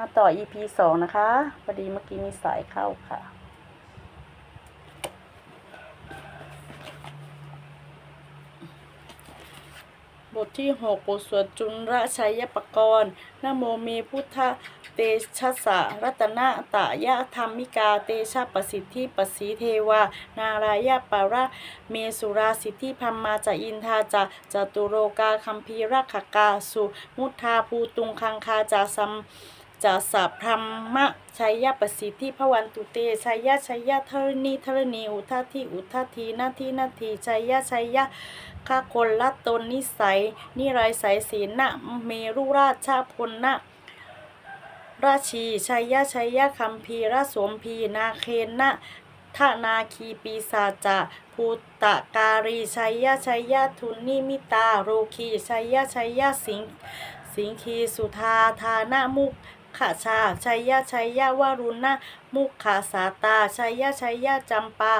มาต่อ EP สองนะคะพอดีเมื่อกี้มีสายเข้าค่ะ บทที่6บทสวดจุลราชัยปกรณ์นโมเมพุทธเตชะสะรัตนะตะยะธรรมิกา เตชะประสิทธิปสีเทวา นารายะปาระเมสุราสิทธิพัมมาจะอินทาจะจตุโรกาคัมพีรักขกาสุมุทาภูตุงคังคาจะสัม จะสัพพรมะชัยยะประสิทธิพวันตุเตชัยยะชัยยะธรณีธรณีอุทาทีอุทาทีนาทีนาทีชัยยะชัยยะข้าคนละตนนิสัย นิไรสายศีลนะเมรุราชาพลนะราชีชัยยะชัยยะคัมพีระสวมพีนาเคนนะทานาคีปีศาจาภูตตะการีชัยยะชัยยะทุนนิมิตาโรคีชัยยะชัยยะสิงสิงคีสุธาธานามุข ขาชาชัยยะชัยยะวารุณนะมุขขาสาตาชัยยะชัยยะจำปา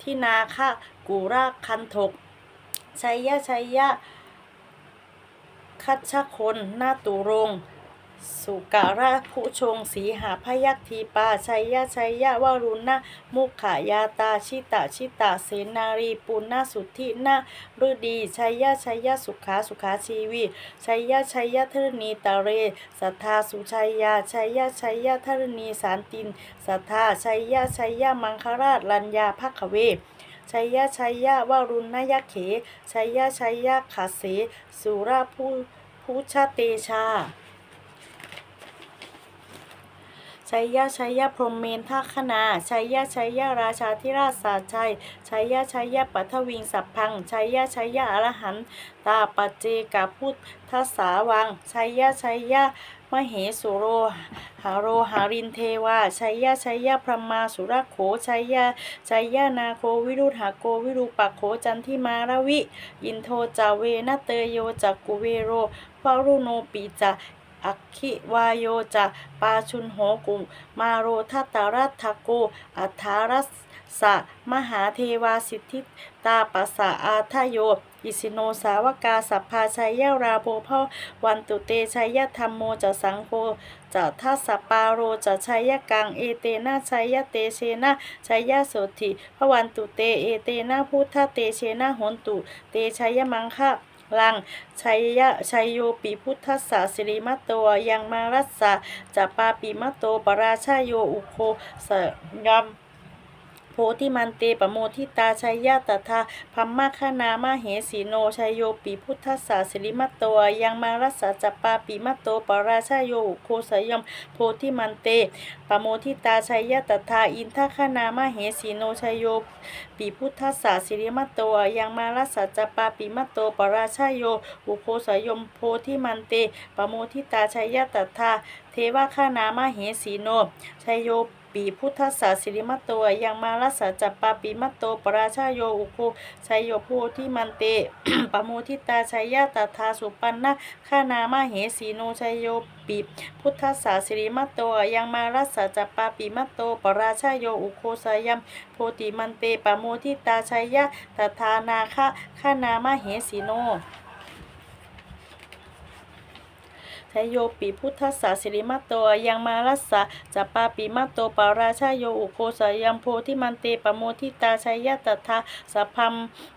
ทินาคะกุราคันถกชัยยะชัยยะคัชคนนาตุรง สุการะผู้ชงสีหาพยัคทีปาชัยยะชัยยะวารุณนะมุขขายาตาชิตาชิตาเสนารีปุณณสุทธินาฤดีชัยยะชัยยะสุขาสุขาชีวีชัยยะชัยยะธรณีตะเรสัทธาสุชัยยาชัยยะชัยยะธรณีสารตินสัทธาชัยยะชัยยะมังคราชลัญญาภักขเวชัยยะชัยยะวารุณนยเขชัยยะชัยยะขาเสสุราภูภูชเตชา ชัยยะชัยยะพรหมเมนทัคณาชัยยะชัยยะราชาธิราชสาชัยชัยยะชัยยะปัทวิงสัพพังชัยยะชัยยะอรหันตาปัจเจกพุทธสาวังชัยยะชัยยะมเหสุโรหาโรหารินเทวาชัยยะชัยยะพรหมาสุรโขชัยยะชัยยะนาโควิรุธหาโกวิรูปโขจันทิมาราวิอินโทจาเวนเตโยจักกุเวโรวารุโนปีจา อัคคิวายโยจะปาชุนโหกุมมาโรทัตตารัตทโกอัทารัสสะมหาเทวาสิทธิตาปัสสะอาทโย อิสิโนสาวกาสัพพาชัยยะราโภพวันตุเตชัยยะธรรมโมจะสังโฆจะทัสสปาโรจะชัยยะกังเอเตนะชัยยะเตเชนะชัยยะโสติพวันตุเตเอเตนะพุทธเตเชนะหนตุ เตชัยยะมังคะ ลังชัยยะชัยโยปีพุทธสาสิริมัตโตยังมารัสสะจะปาปีมะโตปราชาโยอุโคสยม โพธิมันเตปโมทิตาชัยยะตถาพัมมาคณามาเหสีโนชัยโยปิพุทธสสะสิริมัตโตยังมารัสสะจะปาปิมัตโตปราชาโยโคสยมโพธิมันเตปโมทิตาชัยยะตถาอินทคณามาเหสีโนชัยโยปีพุทธศาสิริมัตโตยังมารัสสัจปาปิมัตโตปราชาโยอุโคสยมโพธิมันเตปโมทิตาชัยยะตถาเทวคานามาเหสีโนชัยโย ปีพุทธศาสิริมัตโตยังมารัสสัจปาปิมัตโตปราชาโยอุโคชัยโยโพธิมันเตปโมทิตาชัยยตถาสุปันนะคานามาเหสีโนชัยโยปีพุทธศาสิริมัตโตยังมารัสสัจปาปิมัตโตปราชาโยอุโคสยัมโพธิมันเตปโมทิตาชัยยะตถานาคะข้านามเหสีโน ชยโยปิพุทธศาสิริมัตโตยังมารัสสะจะปาปิมัตโตปาราชาโยอุโคสยัมโพธิมันเตปโมทิตาชัยยะตถาสัพพัม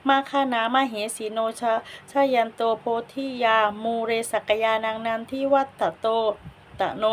มาคานามาเหสีโนชาชายันโตโพธิยามูเรสักยานังนันทิวัตตโตตะโน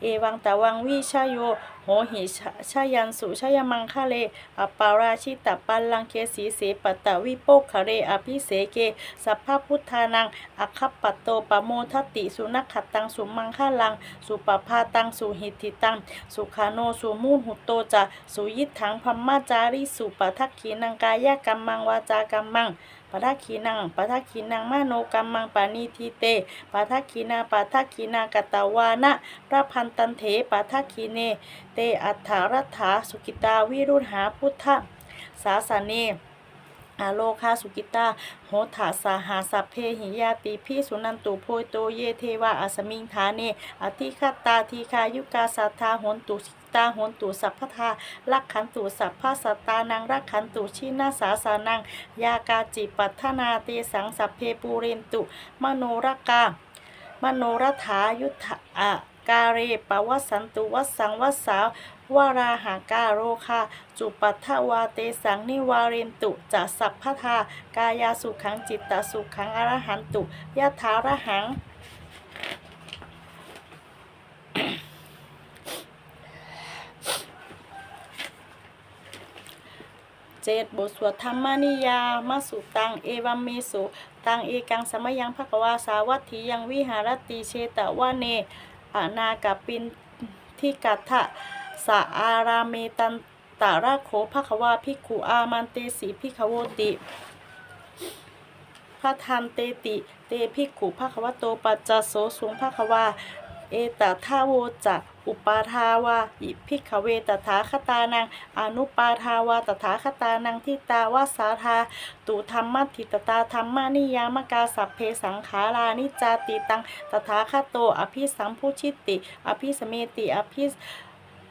เอวังตะวังวิชายโย โหหิชายันสุชายมังคะเลอปาราชิตปัลลังเคสีเสปตตวิโปคะเรอภิเสเกสัพพพุทธานังอัคคปัตโตปโมทติสุนักขตังสุมังคะลัง สุปภาตังสุหิติตัง สุขาโนสุมูลหุตโตจะสุยิทังพัมมาจาริสุปทักขีนังกายกัมมังวาจากัมมัง ปทักขีนังปทักขีนังมโนกัมมังปานิทิเตปทักขีนาปทักขีนากตวานะพระพันตันเถปทักขีเน เตอัฏฐารัฐาสุกิตาวิรุณหาพุทธสาสเนอาโลคาสุกิตาโหถาสาหาสัพเพหิยาติพิสุนันตุโพโตเยเทวาอัสมิงฐาเนอธิคตาทีคายุกาสัทธาโหนตุ ตาโหนตุสัพพทาลักขันตุสัพพสตานังรักขันตุชินาสาสานัง ยากาจิปัทนาเตสังสัพเพปูเรนตุ มโนรกามโนรถายุทธะกาเรปวัสันตุวัสังวสาวาราหากาโรคาจุปัทวาเตสังนิวาเรนตุจะสัพพทากายาสุขังจิตตสุขังอรหันตุยะถาระหัง เจ็ดบทสวดธรรมนิยามาสุตังเอวัมเมสุตังเอกังสมยังภควาสาวัตถียังวิหารติเชตวะเนอนากปินทิกัตถะสะอาราเมตันตาระโขภควาภิกขุอามันเตสีภิกขโวติพระทันเตติ เตภิกขุภควโตปัจจโสสุงภควา เอตทาโวจะอุปาทาวาอิพิกเวตถาคตานังอนุปาทาวาตถาคตานังทิตาวาสาธาตุธรรมทิตตาธรรมานิยามกาสัพเพสังขารานิจจาติตังตถาคโตอภิสัมพุชิติ อภิสเมติอภิ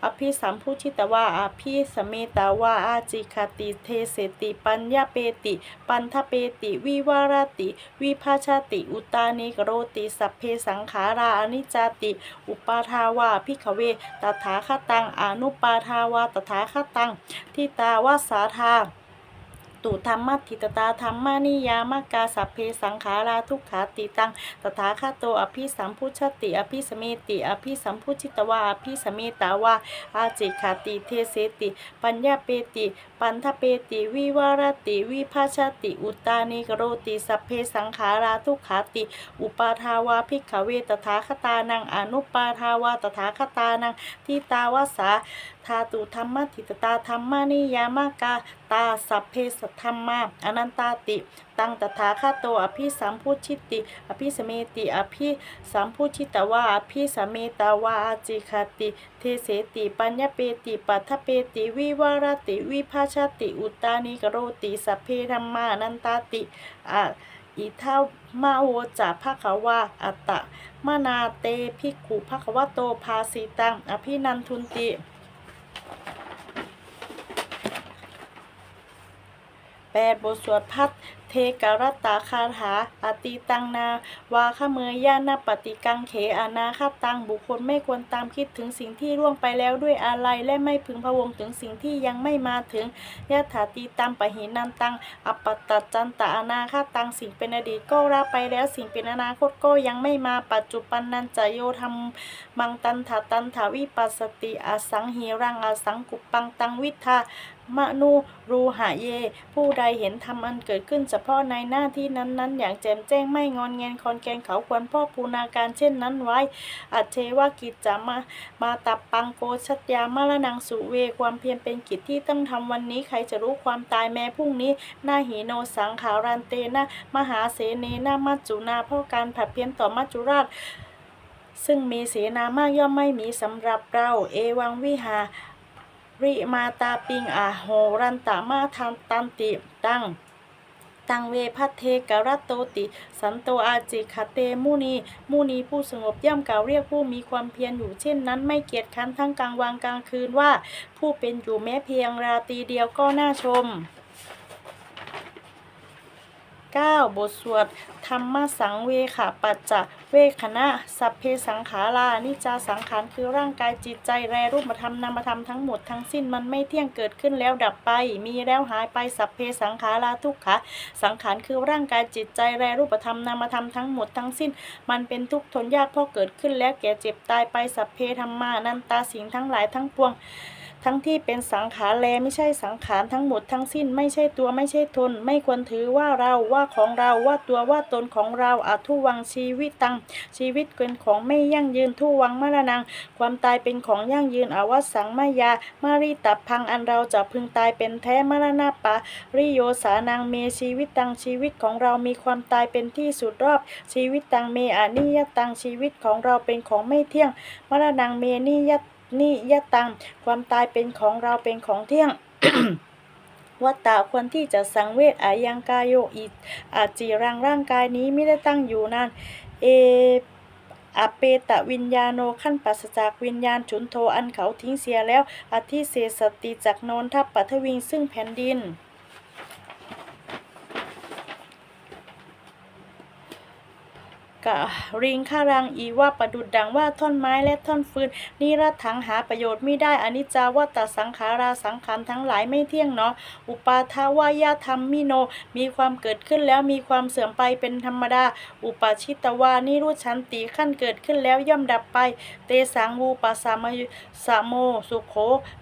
อภิสัมพุชิตวาอภิสเมตาวาอาจิคติเทเสติปัญญาเปติ ปันทเปติ วิวารติ วิภาชาติ อุตานิกโรติสัพเพสังขาราอนิจจติ อุปาทาวาพิขเวตถาคตังอนุปาทาวาตถาคตังทิตาวาสาธา ตุธรรมทิตตาธรรมานิยามกาสัพเพสังขาราทุกขาติตังตถาคตโตอภิสัมพุชติ อภิสเมติ อภิสัมพุชิตวาอภิสเมตาวาอาจิขาติเทเสติ ปัญญาเปติ ปันทเปติวิวารติวิภาชติ อุตานิกโรติสัพเพสังขาราทุกขาติ อุปาทาวาภิกขเวตถาคตานังอนุปาทาวาตถาคตานังทิตาวาสา ธาตุธรรมทิตตาธรรมานิยามกาตาสัพเพสัทธรรมาอนันตาติ ตังตถาคโตอภิสัมพุชิติ อภิสเมติอภิสัมพุชิตวาอภิสเมตาวาอาจิคติ เทเสติปัญญเปติปัทเปติวิวารติวิภาชติอุตานิกโรติสัพเพธรรมานันตาติอะอิทามาโวจะภควาอัตตะ มนาเตภิกขุภควโตภาสิตังอภินันทุนติ แปดบทสวดพัด เทกรตตาคาถาอติตังนาวาขเมยยานาปฏิกังเขอนาคตังบุคคลไม่ควรตามคิดถึงสิ่งที่ล่วงไปแล้วด้วยอะไรและไม่พึงพะวงถึงสิ่งที่ยังไม่มาถึงยะถาตีตัมปะหินันตังอปตตัจันตะอนาคตังสิ่งเป็นอดีตก็รับไปแล้วสิ่งเป็นอนาคตก็ยังไม่มาปัจจุบันนันจะโยธรรมมังตันถาตันถาวิปัสสติอสังหิรังอสังกุปังตังวิทา มนูรูหะเย ผู้ใดเห็นธรรมอันเกิดขึ้นเฉพาะในหน้าที่นั้นๆ อย่างแจ่มแจ้งไม่งอนแงนคอนแกนเขาควรพ่อปูนาการเช่นนั้นไว้ อัจเชวากิจจะมามาตับปังโกชัตยามารนังสุเวความเพียรเป็นกิจที่ต้องทำวันนี้ใครจะรู้ความตายแม้พรุ่งนี้หน้าหีโนสังขารันเตนะมหาเสเนนามัจจุนาเพราะการผัดเพี้ยนต่อมัจจุราช ซึ่งมีเสนามากย่อมไม่มีสำหรับเราเอวังวิหา ริมาตาปิงอาโหรันตามาทันตันติตังตังเวพัทเทกรัตโตติ สันโตอาจิคเตมุนีมุนีผู้สงบย่อมกล่าวเรียกผู้มีความเพียรอยู่เช่นนั้นไม่เกียจคั้นทั้งกลางวันกลางคืนว่า ผู้เป็นอยู่แม้เพียงราตรีเดียวก็น่าชม 9. บทสวดธรรมสังเวขาปัจจะเวคณะสัพเพสังขารานิจาสังขารคือร่างกายจิตใจแรรูปธรรมนามธรรมทั้งหมดทั้งสิ้นมันไม่เที่ยงเกิดขึ้นแล้วดับไป มีแล้วหายไปสัพเพสังขาราทุกขะสังขารคือร่างกายจิตใจแรรูปธรรมนามธรรมทั้งหมดทั้งสิ้น มันเป็นทุกข์ทนยากเพราะเกิดขึ้นแล้วแก่เจ็บตายไปสัพเพธรรมานันตาสิ่งทั้งหลายทั้งปวง ทั้งที่เป็นสังขารแลไม่ใช่สังขารทั้งหมดทั้งสิ้นไม่ใช่ตัวไม่ใช่ตนไม่ควรถือว่าเราว่าของเราว่าตัวว่าตนของเราอาทุวังชีวิตตัง ชีวิตเป็นของไม่ยั่งยืนทุวังมรณัง ความตายเป็นของยั่งยืนอวัสสังมายามารีตับพังอันเราจะพึงตายเป็นแท้มรณะปะริโยสานังเมชีวิตตังชีวิตของเรามีความตายเป็นที่สุดรอบ ชีวิตตังเมอนิยตังชีวิตของเราเป็นของไม่เที่ยงมรณังเมนิยต นิยตัง ความตายเป็นของเราเป็นของเที่ยงวัตตาควรที่จะสังเวชอายังกายโยอิอาจีรังร่างกายนี้ไม่ได้ตั้งอยู่นานเออเปตะวิญญาโนขั้นปัสจากวิญญาณฉุนโทอันเขาทิ้งเสียแล้วอธิเสสติจากนนทัพปัทวิงซึ่งแผ่นดิน กะริงข้ารังอีว่าประดุดดังว่าท่อนไม้และท่อนฟืนนิรัตถังหาประโยชน์ไม่ได้อนิจจาวัตสังขาราสังขารทั้งหลายไม่เที่ยงเนาะอุปาทาวายาธรรมมิโน มีความเกิดขึ้นแล้วมีความเสื่อมไปเป็นธรรมดา อุปาชิตวานิรุชันติขั้นเกิดขึ้นแล้วย่อมดับไป เตสังวูปสามยสโมสุโข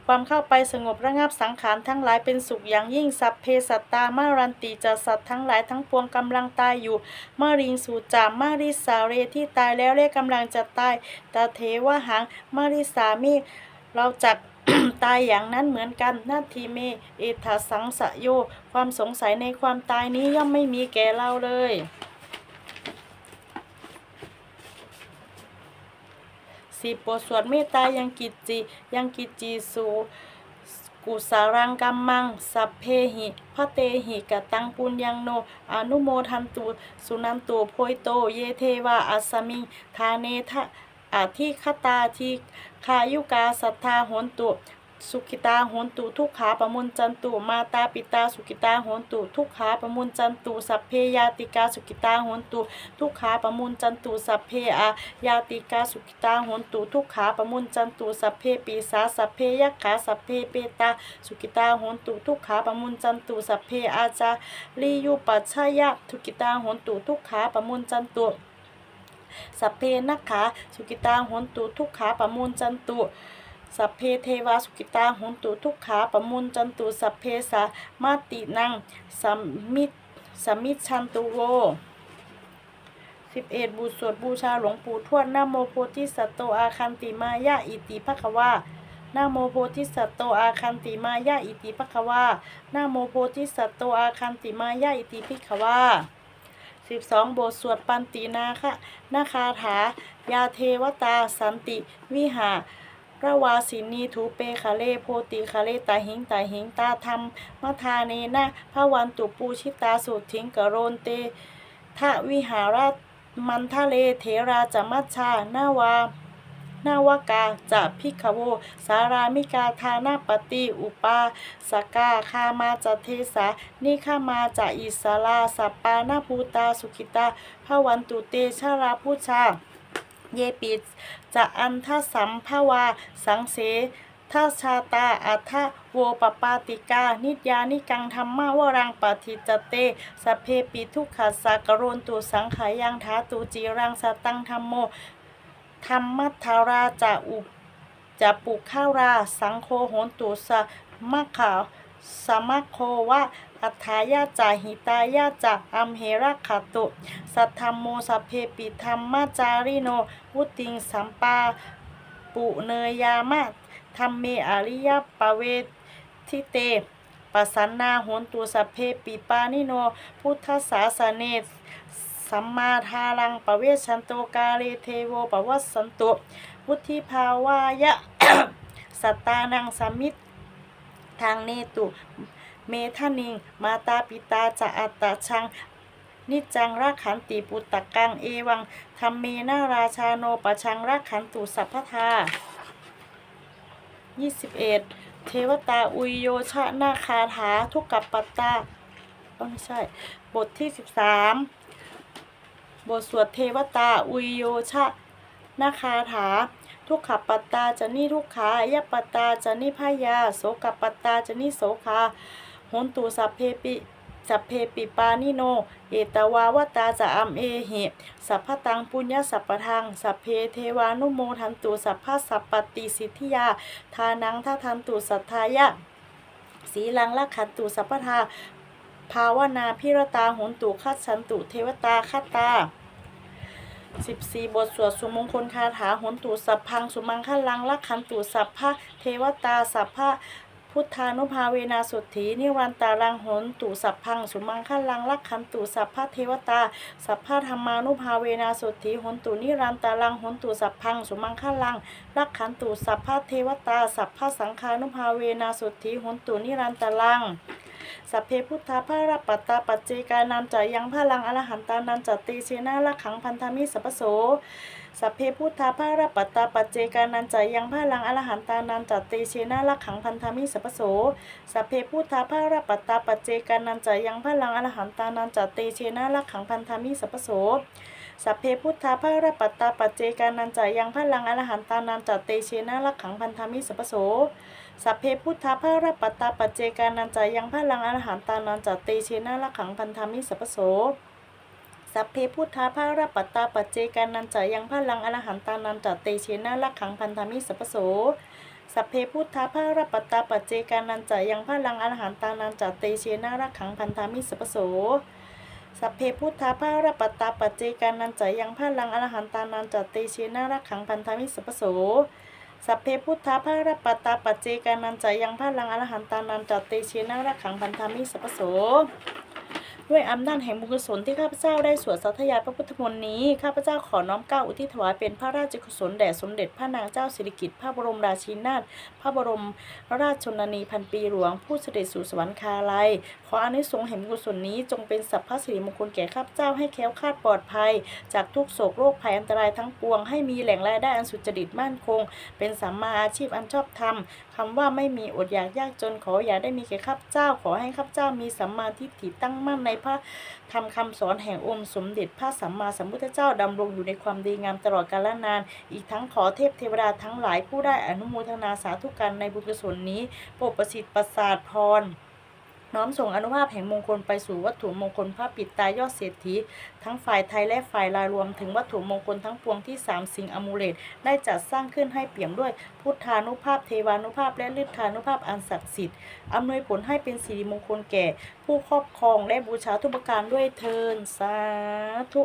ความเข้าไปสงบระงับสังขารทั้งหลายเป็นสุขอย่างยิ่งสัพเพสัตตามารันติจะสัตว์ทั้งหลายทั้งปวงกำลังตายอยู่มาริงสูจามาริสาเรที่ตายแล้วและกำลังจะตายตาเทวหังมาริสามีเราจักตายอย่างนั้นเหมือนกันนาทีเมเอทาสังสะโย ความสงสัยในความตายนี้ย่อมไม่มีแก่เราเลยสิบบทสวดเมตตายังกิจจิยังกิจจีสู กุสารังกัมมัง สัพเพหิพระเตหิกตังปุญญังโน อนุโมทันตุสุนันตุโพยโต เยเทวาอัสมิง ทาเนทะอาทิคตาทิคายุกาสัทธาหนตุ สุขิตาโหนตุทุกขาปมุนจันตุมาตาปิตาสุขิตาโหนตุทุกขาปมุนจันตุสัพเพยาติกาสุขิตาโหนตุทุกขาปมุนจันตุสัพเพอายาติกาสุขิตาโหนตุทุกขาปมุนจันตุสัพเพปีสาสัพเพยักขาสัพเพเปตาสุขิตาโหนตุทุกขาปมุนจันตุสัพเพอาจาลียุปัชยะทุกิตาโหนตุทุกขาปมุนจันตุสัพเพนักขาสุกิตาโหนตุทุกขาปมุนจันตุ สัพเพเทวาสุกิตาหุนตุทุกขาปมุนจันตุสัพเพสามาตินังสัมมิสัมมิชันตุโวสิบเอ็ดบูสวดบูชาหลวงปู่ทวดนะโมโพธิสัตโตอาคันติมายะอิติภควานะโมโพธิสัตโตอาคันติมายะอิติภควานะโมโพธิสัตโตอาคันติมายะอิติภิกขวาสิบสองบทสวดปันตินาคะนาคาถา ยาเทวตาสันติ วิหา ระวาสินีทูเปคาเลโพติคาเลตาหิงตาหิงตาธรรมมัทาเนนะพระวันตุปูชิตาสุทิงกโรนเตทะวิหารามันทะเลเทราจมัชชานาวานาวากาจะพิกขโว สารามิกาทานาปฏิอุปาสกาคามาจะเทสานิขามาจะอิสลาสัปปานาภูตาสุขิตาพระวันตุเตชาราพุชา เยปิ จะอันทสัมภวา สังเสทัชาตาอัทะโวปปาติกา นิยานิกังธรรมาวรังปฏิจเตสเพปิทุกขัสสะกรนตุสังขายังทาตุจีรังสตังธรรมโมธรรมัทธาราจะอุจะปุข้ารา สังโฆโหนตุสะมะขาวสมะโควะ อัฏฐายาจาหิตายาจาอัมเหระขตุ สัทธรรมโมสัพเพปิธรรมจาริโนวุติงสัมปาปุเนยามะธรรมเมอริยปเวทิเตปัสสันนาโหนตุสัพเพปิปานิโน พุทธศาสเนสัมมาทารังปเวชันโตกาเลเทโวปวัสสันตุวุทธิภาวายะ สัตตานังสมิตทางเนตุ เมทานิง มาตาปิตาจะอัตตชัง นิจังรักขันติปุตตะกังเอวังธรรมเมนาราชาโนปะชังรักขันตุสัพพทา21 เทวตาอุยโยชะนาคาถาทุกกับปัตตาไม่ใช่ บทที่ 13 บทสวดเทวตาอุยโยชะนาคาถา ทุกขปัตตาจะนิทุกขาอยปัตตาจะนิพยาโสกปัตตาจะนิโสคา หนตุสัพเพปิสัพเพปิปานิโน เอตวาวตาจะอัมเอหิสัพพตังปุญญสัพพทัง สัพเพเทวานุโมทันตุสัพพะสัพปติสิทธิยา ทานังทัทันตุสัทธายะ สีลังลักขันตุสัพพทาภาวนาพิรตาหนตุคัดสันตุเทวตาคัตตา14บทสวดสุมงคลคาถาหนตุสัพพังสุมังคลังลักขันตุสัพพะเทวตาสัพพะ พุทธานุภาเวนาสุทธีนิรันตารังหนตุสัพพังสุมังคลังลักขันตุสัพพะเทวตา สัพพะธรรมานุภาเวนัสุทธีหนตุนิรันตารังหนตุสัพพังสุมังคลังรักขันตุสัพพะเทวตา สัพพะสังฆานุภาเวนัสุทธีหนตุนิรันตารัง สัพเพพุทธาภาราปัตตาปัจเจกานันจะยังพลังอรหันตานันจติเชนะละขังพันธมิสัพโสสัพเพพุทธาภาราปัตตาปัจเจกานันจะยังพลังอรหันตานันจติเชนะละขังพันธมิสัพโสสัพเพพุทธาภาราปัตตาปัจเจกานันจะยังพลังอรหันตานันจติเชนะละขังพันธมิสัพโสสัพเพพุทธาภรปัตตาปัจเจกานันจายังพลังอรหันตานันจเตเชนะลักขังพันธมิสัพพโส สัพเพพุทธาภรปัตตาปัจเจกานันจายังพลังอรหันตานันจเตเชนะลักขังพันธามิสัพโสสัพเพพุทธาภารปตาปัจเจกานันจายังพลังอรหันตานันจเตเชนะลักขังพันธามิสัพโสสัพเพพุทธาภารปตาปัจเจกานันจายังพลังอรหันตานันจเตเชนะลักขังพันธามิสัพโสสัพเพพุทธาภารปตาปัจเจกานันจายังพลังอรหันตานันจเตเชนะลักขังพันธามิสัพพโส สัพเพพุทธาภารปัตตาปัจเจกานันจายังพลังอรหันตานันจเตเชนะรักขังพันธามิสัพโส ด้วยอำนาจแห่งบุญกุศลที่ข้าพเจ้าได้สวดสัทยายพระพุทธมนต์นี้ ข้าพเจ้าขอน้อมเกล้าอุทิศถวายเป็นพระราชกุศลแด่สมเด็จพระนางเจ้าสิริกิติ์พระบรมราชินีนาถพระบรมราชชนนีพันปีหลวง ผู้เสด็จสู่สวรรคาลัย ขออนิสงส์แห่งบุญกุศลนี้จงเป็นสัพพะสิริมงคลแก่ข้าพเจ้าให้แคล้วคลาดปลอดภัย จากทุกโศกโรคภัยอันตรายทั้งปวง ให้มีแหล่งรายได้อันสุจริตมั่นคง เป็นสัมมาอาชีพอันชอบธรรมคำว่าไม่มีอดอยากยากจนขออย่าได้มีแก่ข้าพเจ้า ขอให้ข้าพเจ้ามีสัมมาทิฏฐิตั้งมั่นในพระธรรมคำสอนแห่งองค์สมเด็จพระสัมมาสัมพุทธเจ้าดำรงอยู่ในความดีงามตลอดกาลนาน อีกทั้งขอเทพเทวดาทั้งหลายผู้ได้อนุโมทนาสาธุการในบุญกุศลนี้โปรดประสิทธิ์ประสาทพร น้อมส่งอนุภาพแห่งมงคลไปสู่วัตถุมงคลพระปิดตายอดเศรษฐี ทั้งฝ่ายไทยและฝ่ายลาวรวมถึงวัตถุมงคลทั้งปวงที่สามสิ่งอมูเลตได้จัดสร้างขึ้นให้เปี่ยมด้วยพุทธานุภาพเทวานุภาพและฤทธานุภาพอันศักดิ์สิทธิ์อำนวยผลให้เป็นสิริมงคลแก่ ผู้ครอบครองและบูชาทุกประการด้วยเทินสาธุ